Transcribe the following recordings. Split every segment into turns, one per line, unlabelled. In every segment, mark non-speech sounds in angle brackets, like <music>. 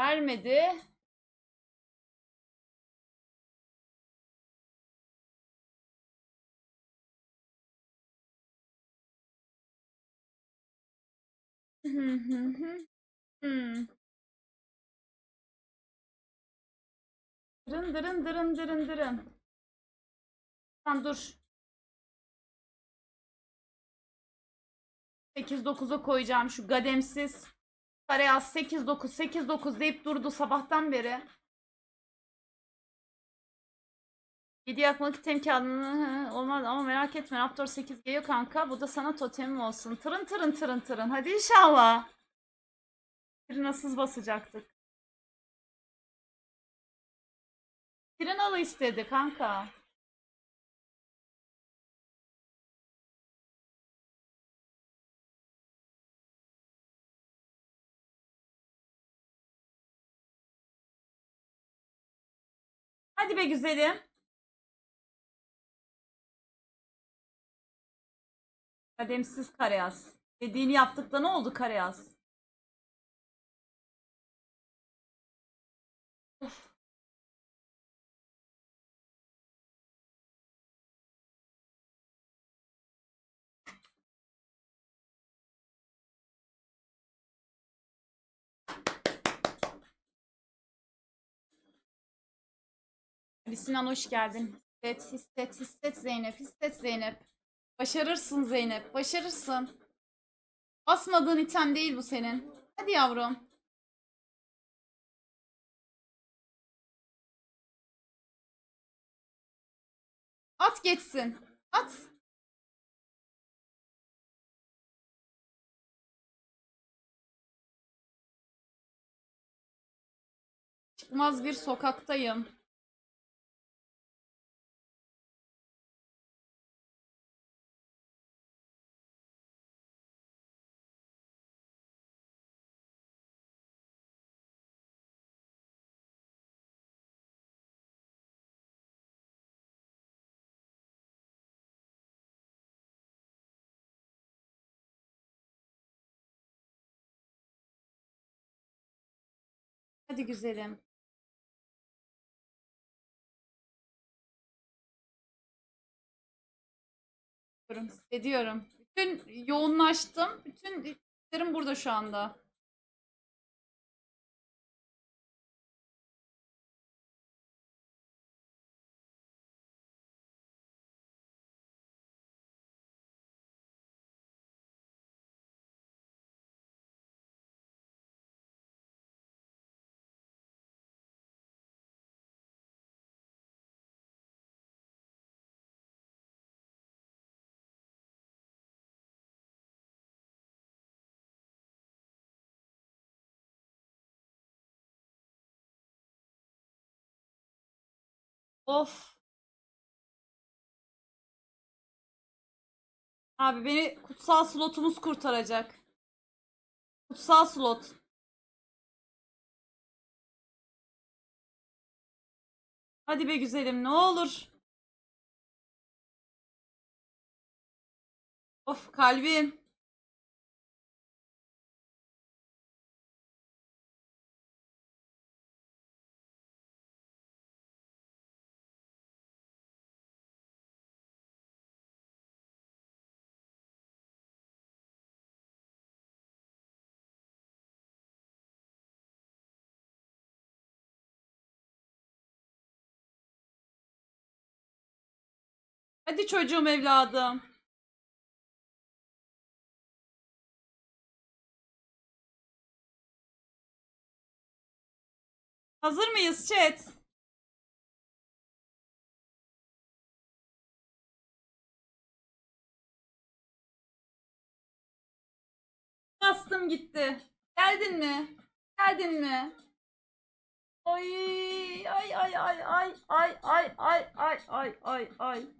Vermedi. Hı hı hı. Hmm. Dırın dırın dırın dırın dırın. Tamam dur. 8-9'a koyacağım şu gademsiz. Karayaz 8-9 8-9 deyip durdu sabahtan beri. 7 yakmalık item kağıdını olmaz ama merak etme Raptor 8 geliyor kanka. Bu da sana totemim olsun. Tırın tırın tırın tırın. Hadi inşallah. Tırnasız basacaktık. Trinalı istedi kanka. Hadi be güzelim. Kademsiz Karayaz. Dediğini yaptık da ne oldu Karayaz? Sinan hoş geldin. Hisset, hisset, hisset Zeynep, hisset Zeynep. Başarırsın Zeynep, başarırsın. Basmadığın item değil bu senin. Hadi yavrum. At geçsin. At. Çıkmaz bir sokaktayım. Hadi güzelim. Hissediyorum. Bütün yoğunlaştım. Bütün hislerim burada şu anda. Of. Abi beni kutsal slotumuz kurtaracak. Kutsal slot. Hadi be güzelim ne olur. Of kalbim. Hadi çocuğum evladım. Hazır mıyız chat? Bastım gitti. Geldin mi? Geldin mi? Ay ay ay ay ay ay ay ay ay ay ay ay.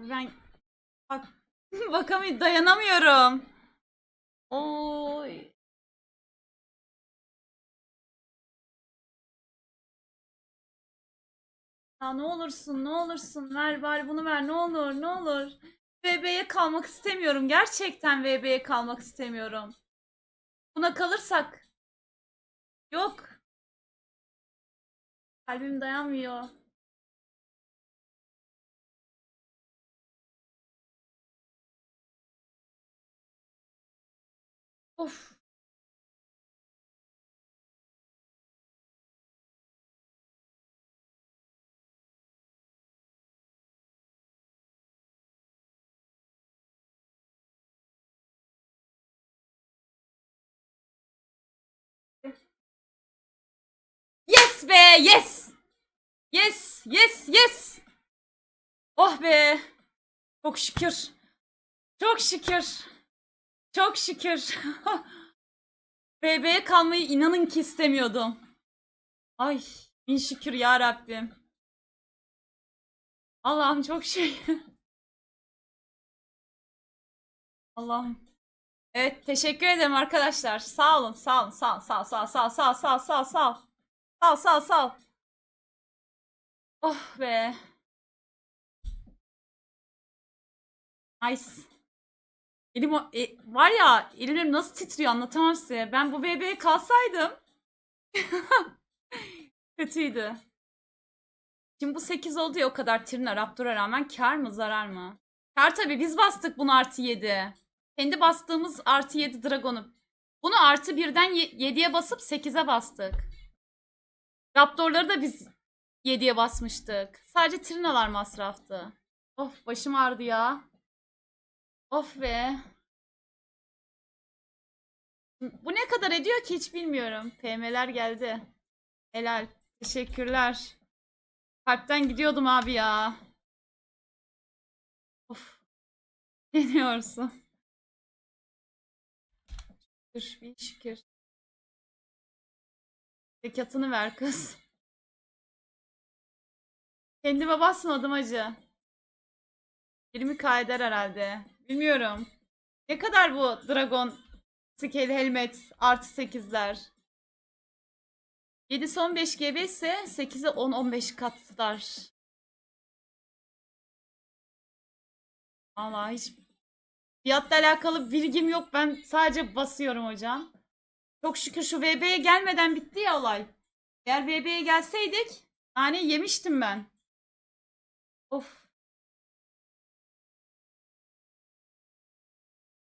Ben bak <laughs> bakamıyorum dayanamıyorum. Oy. Ya ne olursun ne olursun ver ver bunu ver ne olur ne olur. VB'ye kalmak istemiyorum. Gerçekten VB'ye kalmak istemiyorum. Buna kalırsak. Yok. Kalbim dayanmıyor. Of. Yes be yes. Yes yes yes. Oh be. Çok şükür. Çok şükür. Çok şükür. <laughs> BB'ye kalmayı inanın ki istemiyordum. Ay bin şükür ya Rabbim. Allah'ım çok şey. <laughs> Allah'ım. Evet teşekkür ederim arkadaşlar. Sağ olun sağ olun sağ olun sağ ol, sağ sağ sağ sağ sağ sağ. Sağ sağ sağ. Oh be. Nice. Elim o- e, var ya elim nasıl titriyor anlatamam size. Ben bu bebeğe kalsaydım <laughs> kötüydü. Şimdi bu 8 oldu ya o kadar Trina Raptor'a rağmen kar mı zarar mı? Kar tabii biz bastık bunu artı 7. Kendi bastığımız artı 7 Dragon'u. Bunu artı 1'den 7'ye basıp 8'e bastık. Raptor'ları da biz 7'ye basmıştık. Sadece Trina'lar masraftı. Of başım ağrıdı ya. Of be. Bu ne kadar ediyor ki hiç bilmiyorum. PM'ler geldi. Helal. Teşekkürler. Kalpten gidiyordum abi ya. Of. <laughs> Ne diyorsun? Şükür, bir şükür. Zekatını ver kız. Kendime basmadım acı. 20k eder herhalde. Bilmiyorum. Ne kadar bu Dragon Scale Helmet artı 8'ler? 7'si 15 GB ise 8'e 10-15 katlar. Vallahi hiç fiyatla alakalı bilgim yok. Ben sadece basıyorum hocam. Çok şükür şu VB'ye gelmeden bitti ya olay. Eğer VB'ye gelseydik yani yemiştim ben. Of.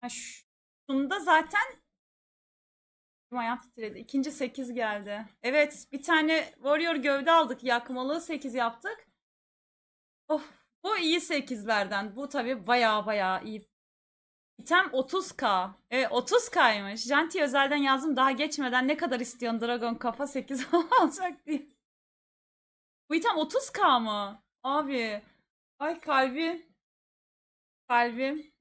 Ş- şunda zaten Ayağım titredi. İkinci 8 geldi. Evet bir tane Warrior gövde aldık. Yakmalı 8 yaptık. Of bu iyi 8'lerden. Bu tabi baya baya iyi. İtem 30k. Evet 30k'ymış. Janti özelden yazdım daha geçmeden ne kadar istiyorsun Dragon kafa 8 alacak <laughs> diye. Bu item 30k mı? Abi. Ay. Kalbim. Kalbim.